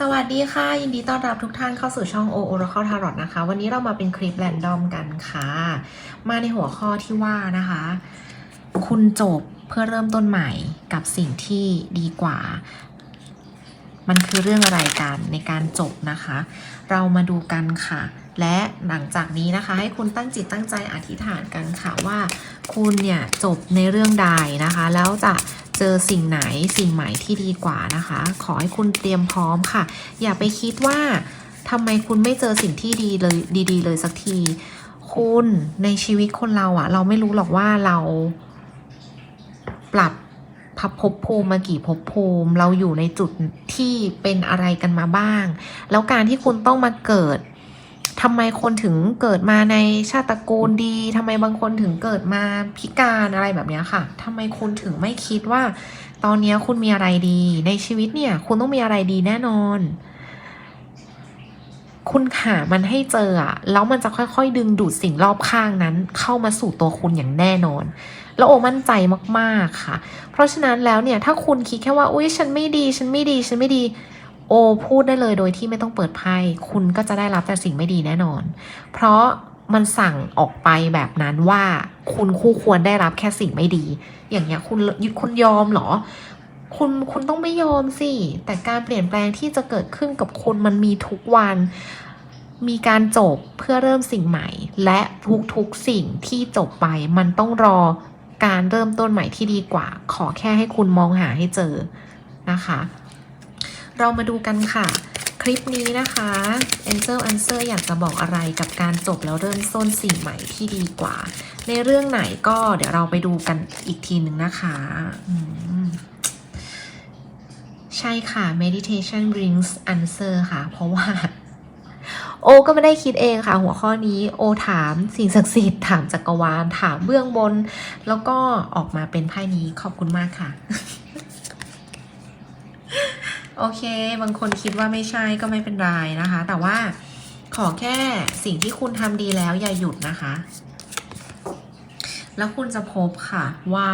สวัสดีค่ะ ยินดีต้อนรับทุกท่านเข้าสู่ช่องโอโอราค e ทารอ t นะคะ วันนี้เรามาเป็นคลิปแรนดอมกันค่ะ มาในหัวข้อที่ว่านะคะ คุณจบเพื่อเริ่มต้นใหม่กับสิ่งที่ดีกว่า มันคือเรื่องอะไรกันในการจบนะคะ เรามาดูกันค่ะ และหลังจากนี้นะคะ ให้คุณตั้งจิตตั้งใจอธิษฐานกันค่ะว่า คุณเนี่ยจบในเรื่องใดนะคะ แล้วจะ เจอสิ่งไหนสิ่งใหม่ที่ดีกว่านะคะ ขอให้คุณเตรียมพร้อมค่ะ อย่าไปคิดว่าทำไมคุณไม่เจอสิ่งที่ดีเลยดีๆ เลยสักที คุณในชีวิตคนเราอะเราไม่รู้หรอกว่าเราปรับพับภพภูมิมากี่ภพภูมิ เราอยู่ในจุดที่เป็นอะไรกันมาบ้าง แล้วการที่คุณต้องมาเกิด ทำไมคนถึงเกิดมาในชาติตระกูลดีทำไมบางคนถึงเกิดมาพิการอะไรแบบนี้ค่ะทำไมคุณถึงไม่คิดว่า ตอนนี้คุณมีอะไรดี ในชีวิตเนี่ย คุณต้องมีอะไรดีแน่นอน คุณหามันให้เจออะแล้วมันจะค่อยๆ ดึงดูดสิ่งรอบข้างนั้น เข้ามาสู่ตัวคุณอย่างแน่นอนแล้วโอมั่นใจมากๆค่ะ เพราะฉะนั้นแล้วเนี่ยถ้าคุณคิดแค่ว่าอุ้ยฉันไม่ดี ฉันไม่ดีฉันไม่ดี โอพูดได้เลยโดยที่ไม่ต้องเปิดไพ่คุณก็จะได้รับแต่สิ่งไม่ดีแน่นอน เพราะมันสั่งออกไปแบบนั้นว่าคุณคู่ควรได้รับแค่สิ่งไม่ดี อย่างเงี้ยคุณยึดคุณยอมเหรอ คุณคุณต้องไม่ยอมสิ แต่การเปลี่ยนแปลงที่จะเกิดขึ้นกับคุณมันมีทุกวัน มีการจบเพื่อเริ่มสิ่งใหม่ และทุกๆสิ่งที่จบไปมันต้องรอการเริ่มต้นใหม่ที่ดีกว่า ขอแค่ให้คุณมองหาให้เจอนะคะ เรามาดูกันค่ะ คลิปนี้นะคะ Angel Answer อยากจะบอกอะไรกับการจบแล้วเริ่มต้นสิ่งใหม่ที่ดีกว่า ในเรื่องไหนก็เดี๋ยวเราไปดูกันอีกทีหนึ่งนะคะใช่ค่ะ meditation brings answer ค่ะ เพราะว่า โอก็ไม่ได้คิดเองค่ะ หัวข้อนี้โอถามสิ่งศักดิ์สิทธิ์ถามจักรวาลถามเบื้องบน แล้วก็ออกมาเป็นไพ่นี้ขอบคุณมากค่ะ โอเค บางคนคิดว่าไม่ใช่ก็ไม่เป็นไรนะคะ แต่ว่าขอแค่สิ่งที่คุณทำดีแล้วอย่าหยุดนะคะ แล้วคุณจะพบค่ะว่า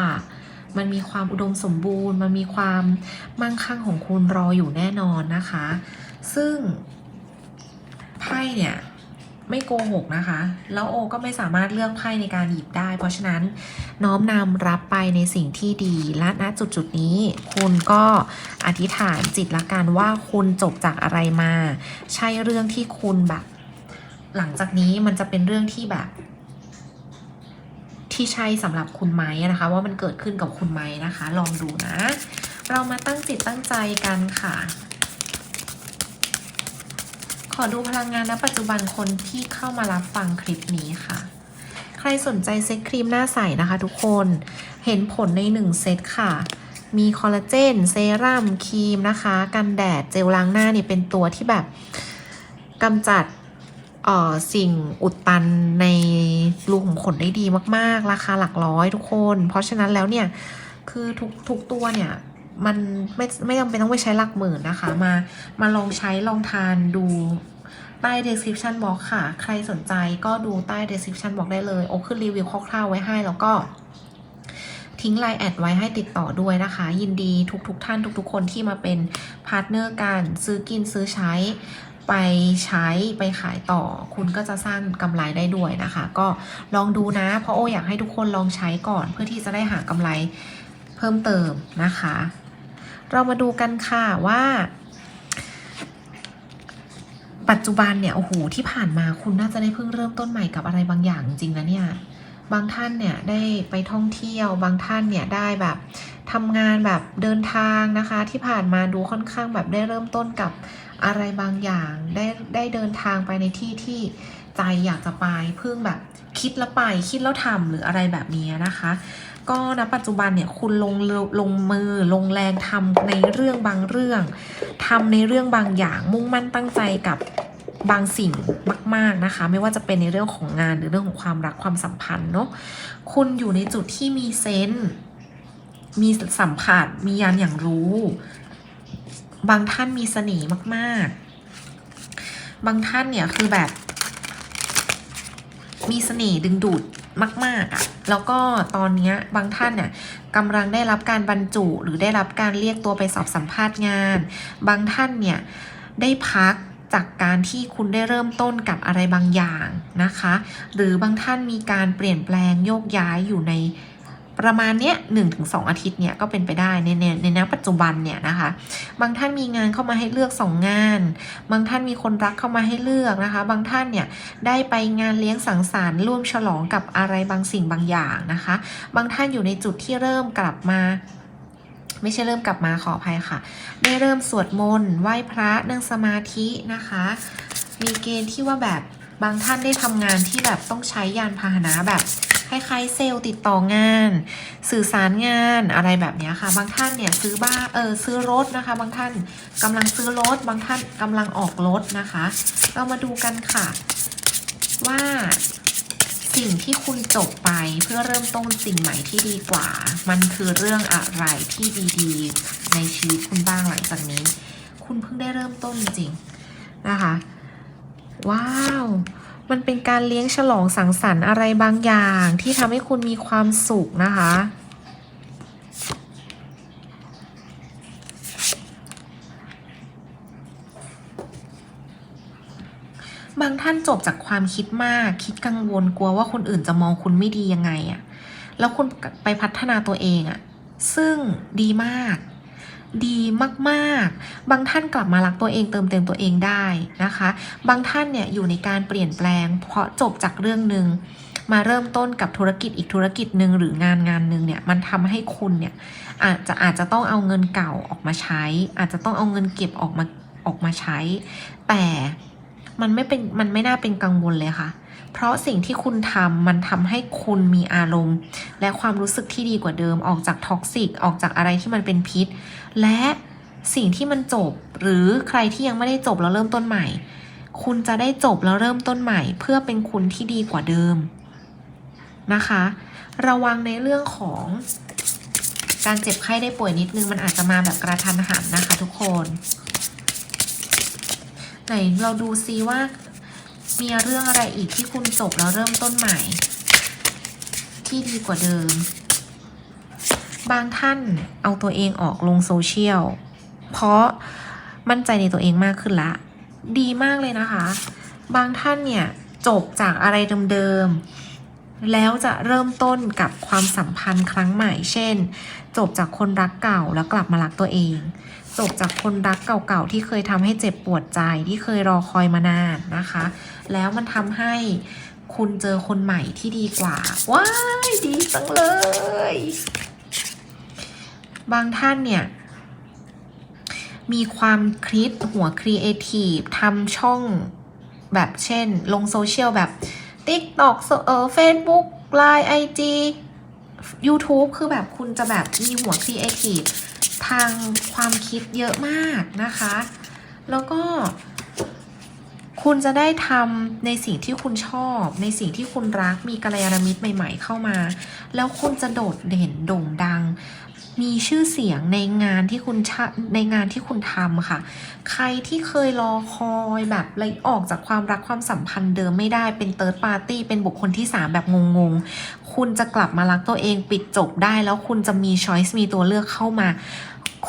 มันมีความอุดมสมบูรณ์ มันมีความมั่งคั่งของคุณรออยู่แน่นอนนะคะ ซึ่งไพ่เนี่ย ไม่โกหกนะคะ แล้วโอก็ไม่สามารถเลือกไพ่ในการหยิบได้ เพราะฉะนั้นน้อมนำรับไปในสิ่งที่ดีและณจุดจุดนี้ คุณก็อธิษฐานจิตละกันว่าคุณจบจากอะไรมา ใช่เรื่องที่คุณแบบ หลังจากนี้มันจะเป็นเรื่องที่แบบ ที่ใช่สำหรับคุณไหมนะคะ ว่ามันเกิดขึ้นกับคุณไหมนะคะ ลองดูนะ เรามาตั้งจิตตั้งใจกันค่ะ ขอดูพลังงานณปัจจุบันคนที่เข้ามารับฟังคลิปนี้ค่ะ ใครสนใจเซ็ตครีมหน้าใสนะคะทุกคนเห็นผลในหนึ่งเซตค่ะ มีคอลลาเจนเซรั่มครีมนะคะ กันแดดเจลล้างหน้าเนี่ยเป็นตัวที่แบบกำจัดออสิ่งอุดตันในรูขุมขนได้ดีมาก ๆ ราคาหลักร้อยทุกคน เพราะฉะนั้นแล้วเนี่ย คือทุกทุกตัวเนี่ย มันไม่ไม่จำเป็นต้องไปใช้หลักหมื่นนะคะ มามาลองใช้ลองทานดูใต้ description box ค่ะ ใครสนใจก็ดูใต้ description box ได้เลยโอขึ้นรีวิวคร่าวๆไว้ให้แล้วก็ทิ้งไลน์แอดไว้ให้ติดต่อด้วยนะคะ ยินดีทุกๆทท่านทุกๆ คนที่มาเป็นพาร์ทเนอร์กันซื้อกินซื้อใช้ ไปใช้ไปขายต่อ คุณก็จะสร้างกำไรได้ด้วยนะคะ ก็ลองดูนะ เพราะโออยากให้ทุกคนลองใช้ก่อนเพื่อที่จะได้หากำไรเพิ่มเติมนะคะ เรามาดูกันค่ะว่า ปัจจุบันเนี่ยโอ้โหที่ผ่านมาคุณน่าจะได้เพิ่งเริ่มต้นใหม่กับอะไรบางอย่างจริงๆนะเนี่ยบางท่านเนี่ยได้ไปท่องเที่ยว บางท่านเนี่ยได้แบบทำงานแบบเดินทางนะคะ ที่ผ่านมาดูค่อนข้างแบบได้เริ่มต้นกับอะไรบางอย่าง ได้ได้เดินทางไปในที่ที่ใจอยากจะไปเพิ่งแบบคิดแล้วไปคิดแล้วทำหรืออะไรแบบนี้นะคะ ก็ณปัจจุบันเนี่ยคุณลงลงมือลงแรงทำในเรื่องบางเรื่องทำในเรื่องบางอย่างมุ่งมั่นตั้งใจกับบางสิ่งมาก ๆนะคะ ไม่ว่าจะเป็นในเรื่องของงานหรือเรื่องของความรักความสัมพันธ์เนาะคุณอยู่ในจุดที่มีเซนส์มีสัมผัสมียานอย่างรู้ บางท่านมีเสน่ห์มาก ๆ บางท่านเนี่ยคือแบบ มีเสน่ห์ดึงดูด มากๆอะ่ะแล้วก็ตอนนี้บางท่านเนี่ยกำลังได้รับการบรรจุ หรือได้รับการเรียกตัวไปสอบสัมภาษณ์งาน บางท่านเนี่ยได้พักจากการที่คุณได้เริ่มต้นกับอะไรบางอย่างนะคะ หรือบางท่านมีการเปลี่ยนแปลงโยกย้ายอยู่ใน ประมาณเนี้ยหนึ่งถึงสองอาทิตย์เนี่ยก็เป็นไปได้ในในในณปัจจุบันเนี่ยนะคะ บางท่านมีงานเข้ามาให้เลือกสองงาน บางท่านมีคนรักเข้ามาให้เลือกนะคะ บางท่านเนี่ยได้ไปงานเลี้ยงสังสรรค์ร่วมฉลองกับอะไรบางสิ่งบางอย่างนะคะ บางท่านอยู่ในจุดที่เริ่มกลับมาไม่ใช่เริ่มกลับมาขออภัยค่ะ ได้เริ่มสวดมนต์ไหว้พระนั่งสมาธินะคะ มีเกณฑ์ที่ว่าแบบบางท่านได้ทำงานที่แบบต้องใช้ยานพาหนะแบบ คล้ายๆ เซลล์ติดต่องาน สื่อสารงานอะไรแบบนี้ค่ะ บางท่านเนี่ยซื้อบ้าเออซื้อรถนะคะ บางท่านกำลังซื้อรถ บางท่านกำลังออกรถนะคะ เรามาดูกันค่ะ ว่าสิ่งที่คุณจบไปเพื่อเริ่มต้นสิ่งใหม่ที่ดีกว่า มันคือเรื่องอะไรที่ดีๆ ในชีวิตคุณบ้างหลังจากนี้ คุณเพิ่งได้เริ่มต้นจริงๆนะคะ ว้าว มันเป็นการเลี้ยงฉลองสังสรรค์อะไรบางอย่างที่ทำให้คุณมีความสุขนะคะ บางท่านจบจากความคิดมาก คิดกังวลกลัวว่าคนอื่นจะมองคุณไม่ดียังไงอะแล้วคุณไปพัฒนาตัวเองอะซึ่งดีมาก ดีมากๆ บางท่านกลับมารักตัวเองเติมเต็มตัวเองได้นะคะ บางท่านเนี่ยอยู่ในการเปลี่ยนแปลง เพราะจบจากเรื่องหนึ่งมาเริ่มต้นกับธุรกิจอีกธุรกิจหนึ่งหรืองานงานหนึ่งเนี่ยมันทำให้คุณเนี่ยอาจจะอาจจะต้องเอาเงินเก่าออกมาใช้ อาจจะต้องเอาเงินเก็บออกมาออกมาใช้ แต่ มันไม่เป็นมันไม่น่าเป็นกังวลเลยค่ะ เพราะสิ่งที่คุณทำมันทำให้คุณมีอารมณ์ และความรู้สึกที่ดีกว่าเดิมออกจากท็อกซิกออกจากอะไรที่มันเป็นพิษ และสิ่งที่มันจบหรือใครที่ยังไม่ได้จบแล้วเริ่มต้นใหม่ คุณจะได้จบแล้วเริ่มต้นใหม่ เพื่อเป็นคุณที่ดีกว่าเดิมนะคะ ระวังในเรื่องของการเจ็บไข้ได้ป่วยนิดนึงมันอาจจะมาแบบกระทันหันนะคะทุกคน ไหนเราดูซิว่า มีเรื่องอะไรอีกที่คุณจบแล้วเริ่มต้นใหม่ ที่ดีกว่าเดิม บางท่านเอาตัวเองออกลงโซเชียล เพราะมั่นใจในตัวเองมากขึ้นละ ดีมากเลยนะคะ บางท่านเนี่ยจบจากอะไรเดิมๆ แล้วจะเริ่มต้นกับความสัมพันธ์ครั้งใหม่ เช่น จบจากคนรักเก่าแล้วกลับมารักตัวเอง จบจากคนรักเก่าๆ ที่เคยทำให้เจ็บปวดใจที่เคยรอคอยมานานนะคะ แล้วมันทำให้คุณเจอคนใหม่ที่ดีกว่า ว้ายดีจังเลย บางท่านเนี่ยมีความคิดหัวครีเอทีฟทำช่องแบบเช่น ลงโซเชียลแบบ TikTok เออ Facebook Line IG YouTube คือแบบคุณจะแบบมีหัวครีเอทีฟ ทางความคิดเยอะมากนะคะ แล้วก็ คุณจะได้ทำในสิ่งที่คุณชอบ ในสิ่งที่คุณรักมีกัลยาณมิตรใหม่ ๆ เข้ามา แล้วคุณจะโดดเด่นโด่งดัง มีชื่อเสียงในงานที่คุณชะในงานที่คุณทำค่ะ ใครที่เคยรอคอยแบบเลยออกจากความรักความสัมพันธ์เดิมไม่ได้เป็นเติร์ดปาร์ตี้เป็นบุคคลที่สามแบบงงๆ คุณจะกลับมารักตัวเองปิดจบได้ แล้วคุณจะมีช้อยส์มีตัวเลือกเข้ามา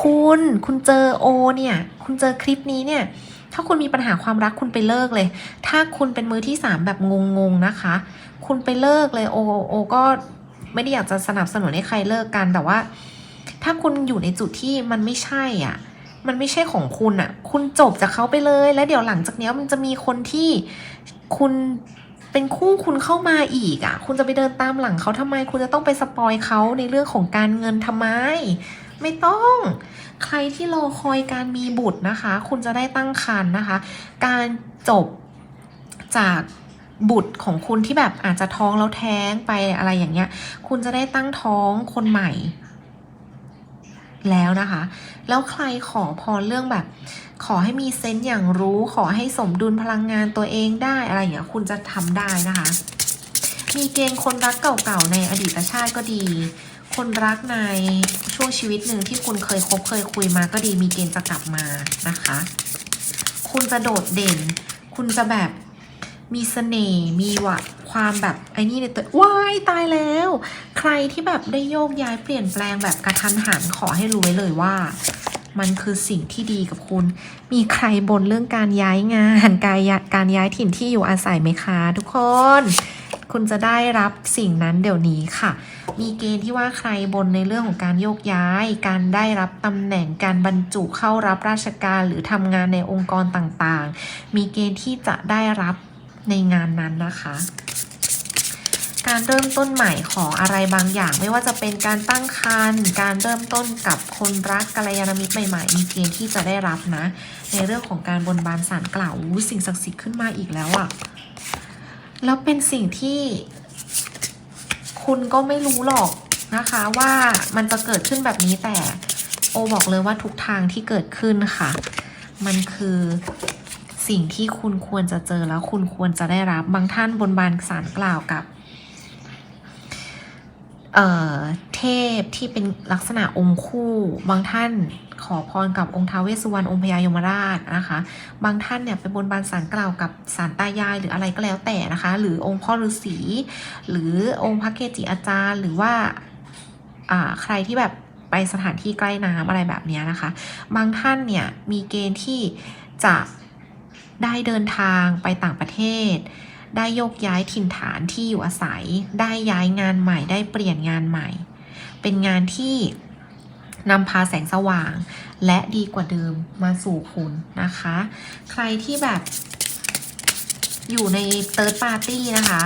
คุณคุณเจอโอเนี่ย คุณเจอคลิปนี้เนี่ยถ้าคุณมีปัญหาความรักคุณไปเลิกเลย ถ้าคุณเป็นมือที่สามแบบงงๆนะคะ คุณไปเลิกเลยโอโอก็ไม่ได้อยากจะสนับสนุนให้ใครเลิกกันแต่ว่า ถ้าคุณอยู่ในจุดที่มันไม่ใช่อะ มันไม่ใช่ของคุณอะ คุณจบจากเขาไปเลย แล้วเดี๋ยวหลังจากเนี้ยมันจะมีคนที่คุณเป็นคู่คุณเข้ามาอีกอะ คุณจะไปเดินตามหลังเขาทำไม คุณจะต้องไปสปอยเขาในเรื่องของการเงินทำไม ไม่ต้อง ใครที่รอคอยการมีบุตรนะคะ คุณจะได้ตั้งครรภ์นะคะ การจบจากบุตรของคุณที่แบบอาจจะท้องแล้วแท้งไปอะไรอย่างเงี้ย คุณจะได้ตั้งท้องคนใหม่ แล้วนะคะ แล้วใครขอพรเรื่องแบบ ขอให้มีเซนต์อย่างรู้ ขอให้สมดุลพลังงานตัวเองได้อะไรอย่างเงี้ยคุณจะทำได้นะคะ มีเกณฑ์คนรักเก่าๆในอดีตชาติก็ดี คนรักในช่วงชีวิตหนึ่งที่คุณเคยคบเคยคุยมาก็ดี มีเกณฑ์จะกลับมานะคะ คุณจะโดดเด่น คุณจะแบบ มีเสน่ห์มีวะความแบบไอ้นี่ในตัวว้ายตายแล้ว ใครที่แบบได้โยกย้ายเปลี่ยนแปลงแบบกระทันหันขอให้รู้ไว้เลยว่า มันคือสิ่งที่ดีกับคุณ มีใครบนเรื่องการย้ายงานการย้ายการย้ายถิ่นที่อยู่อาศัยไหมคะทุกคน คุณจะได้รับสิ่งนั้นเดี๋ยวนี้ค่ะ มีเกณฑ์ที่ว่าใครบนในเรื่องของการโยกย้าย การได้รับตำแหน่งการบรรจุเข้ารับราชการหรือทำงานในองค์กรต่างๆ มีเกณฑ์ที่จะได้รับ ในงานนั้นนะคะ การเริ่มต้นใหม่ของอะไรบางอย่าง ไม่ว่าจะเป็นการตั้งครรภ์การเริ่มต้นกับคนรักกัลยาณมิตรใหม่ๆมีเกณฑ์ที่จะได้รับนะ ในเรื่องของการบนบานสารกล่าวสิ่งศักดิ์สิทธิ์ขึ้นมาอีกแล้วอะแล้วเป็นสิ่งที่คุณก็ไม่รู้หรอกนะคะว่ามันจะเกิดขึ้นแบบนี้แต่โอบอกเลยว่าทุกทางที่เกิดขึ้นค่ะ มันคือ สิ่งที่คุณควรจะเจอแล้วคุณควรจะได้รับบางท่านบนบานสารกล่าวกับเอ่อเทพที่เป็นลักษณะองค์คู่ บางท่านขอพรกับองค์ท้าวเวสสุวรรณองค์พญายมราชนะคะ บางท่านเนี่ยไปบนบานสารกล่าวกับสารตายายหรืออะไรก็แล้วแต่นะคะ หรือองค์พ่อฤาษีหรือองค์พระเกจิอาจารย์ หรือว่าอ่าใครที่แบบไปสถานที่ใกล้น้ำอะไรแบบนี้นะคะ บางท่านเนี่ยมีเกณฑ์ที่จะ ได้เดินทางไปต่างประเทศ ได้โยกย้ายถิ่นฐานที่อยู่อาศัย ได้ย้ายงานใหม่ ได้เปลี่ยนงานใหม่ เป็นงานที่นำพาแสงสว่าง และดีกว่าเดิมมาสู่คุณนะคะ ใครที่แบบอยู่ในเติร์ดปาร์ตี้นะคะ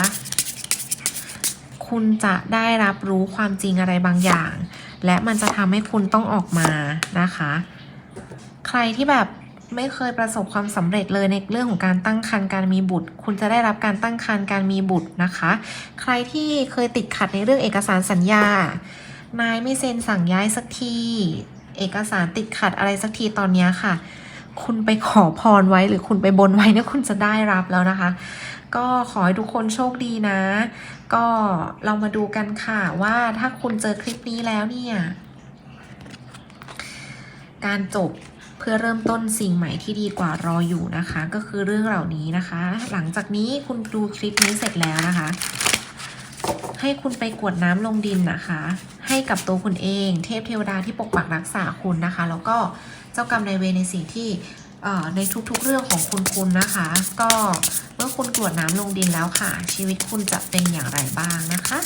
คุณจะได้รับรู้ความจริงอะไรบางอย่าง และมันจะทำให้คุณต้องออกมานะคะ ใครที่แบบ ไม่เคยประสบความสำเร็จเลยในเรื่องของการตั้งครรภ์การมีบุตร คุณจะได้รับการตั้งครรภ์การมีบุตรนะคะ ใครที่เคยติดขัดในเรื่องเอกสารสัญญา นายไม่เซ็นสั่งย้ายสักที เอกสารติดขัดอะไรสักทีตอนนี้ค่ะ คุณไปขอพรไว้หรือคุณไปบนไว้เนี่ยคุณจะได้รับแล้วนะคะ ก็ขอให้ทุกคนโชคดีนะ ก็เรามาดูกันค่ะว่าถ้าคุณเจอคลิปนี้แล้วเนี่ย การจบ เพื่อเริ่มต้นสิ่งใหม่ที่ดีกว่ารออยู่นะคะ ก็คือเรื่องเหล่านี้นะคะ หลังจากนี้คุณดูคลิปนี้เสร็จแล้วนะคะ ให้คุณไปกวดน้ำลงดินนะคะ ให้กับตัวคุณเอง เทพเทวดาที่ปกปักรักษาคุณนะคะ แล้วก็เจ้ากรรมนายเวรในสิ่งที่เอ่อในทุกๆเรื่องของคุณคุณนะคะ ก็เมื่อคุณกรวดน้ำลงดินแล้วค่ะ ชีวิตคุณจะเป็นอย่างไรบ้างนะคะ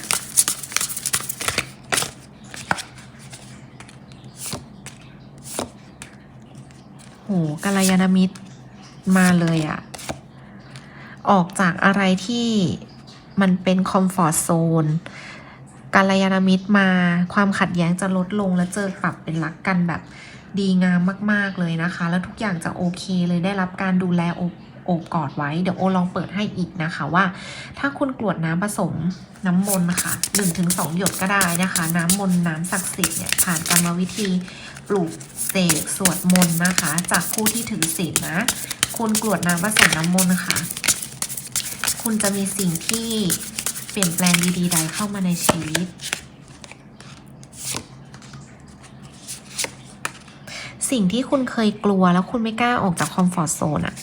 หกัลยาณมิตรมาเลยอะออกจากอะไรที่มันเป็นคอมฟอร์ทโซนกัลยาณมิตรมาความขัดแย้งจะลดลงและเจอปรับเป็นรักกันแบบดีงามมาก ๆ เลยนะคะ แล้วทุกอย่างจะโอเคเลยได้รับการดูแลอบ โอบกอดไว้ เดี๋ยวโอลองเปิดให้อีกนะคะว่า ถ้าคุณกรวดน้ำผสมน้ำมนต์ค่ะ1-2หยดก็ได้นะคะ น้ำมนต์น้ำศักดิ์สิทธิ์เนี่ยผ่านกรรมวิธีปลูกเสกสวดมนต์นะคะ จากผู้ที่ถือศีลนะ คุณกรวดน้ำผสมน้ำมนต์นะคะคุณจะมีสิ่งที่เปลี่ยนแปลงดีๆใดเข้ามาในชีวิตสิ่งที่คุณเคยกลัวแล้วคุณไม่กล้าออกจากคอมฟอร์ z โซนอะ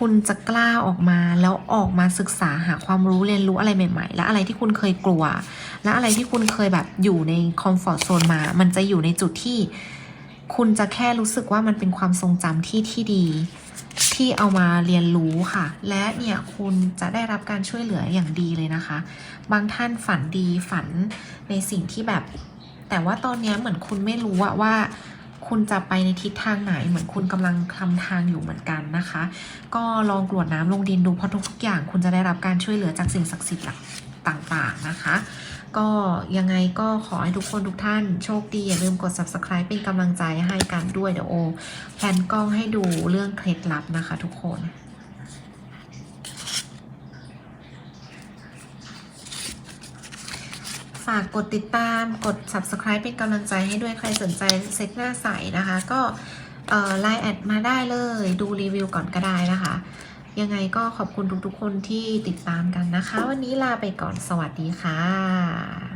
คุณจะกล้าออกมา แล้วออกมาศึกษาหาความรู้เรียนรู้อะไรใหม่ ๆ และอะไรที่คุณเคยกลัว และอะไรที่คุณเคยแบบอยู่ในคอมฟอร์ z โซนมา มันจะอยู่ในจุดที่ คุณจะแค่รู้สึกว่ามันเป็นความทรงจำที่ที่ดี ที่เอามาเรียนรู้ค่ะ และเนี่ยคุณจะได้รับการช่วยเหลืออย่างดีเลยนะคะ บางท่านฝันดีฝันในสิ่งที่แบบ แต่ว่าตอนนี้เหมือนคุณไม่รู้อะว่า คุณจะไปในทิศทางไหน เหมือนคุณกำลังทำทางอยู่เหมือนกันนะคะ ก็ลองกรวดน้ำลงดินดูเพราะทุกๆอย่างคุณจะได้รับการช่วยเหลือจากสิ่งศักดิ์สิทธิ์ต่างๆนะคะ ก็ยังไงก็ขอให้ทุกคนทุกท่านโชคดี อย่าลืมกด subscribe เป็นกำลังใจให้กันด้วยเดี๋ยวโอแพนกล้องให้ดูเรื่องเคล็ดลับนะคะทุกคนากกดติดตามกด subscribe เป็นกำลังใจให้ด้วยใครสนใจเซ็ตหน้าใสนะคะ ก็ไลน์แอดมาได้เลยดูรีวิวก่อนก็ได้นะคะ ยังไงก็ขอบคุณทุกๆคนที่ติดตามกันนะคะ วันนี้ลาไปก่อนสวัสดีค่ะ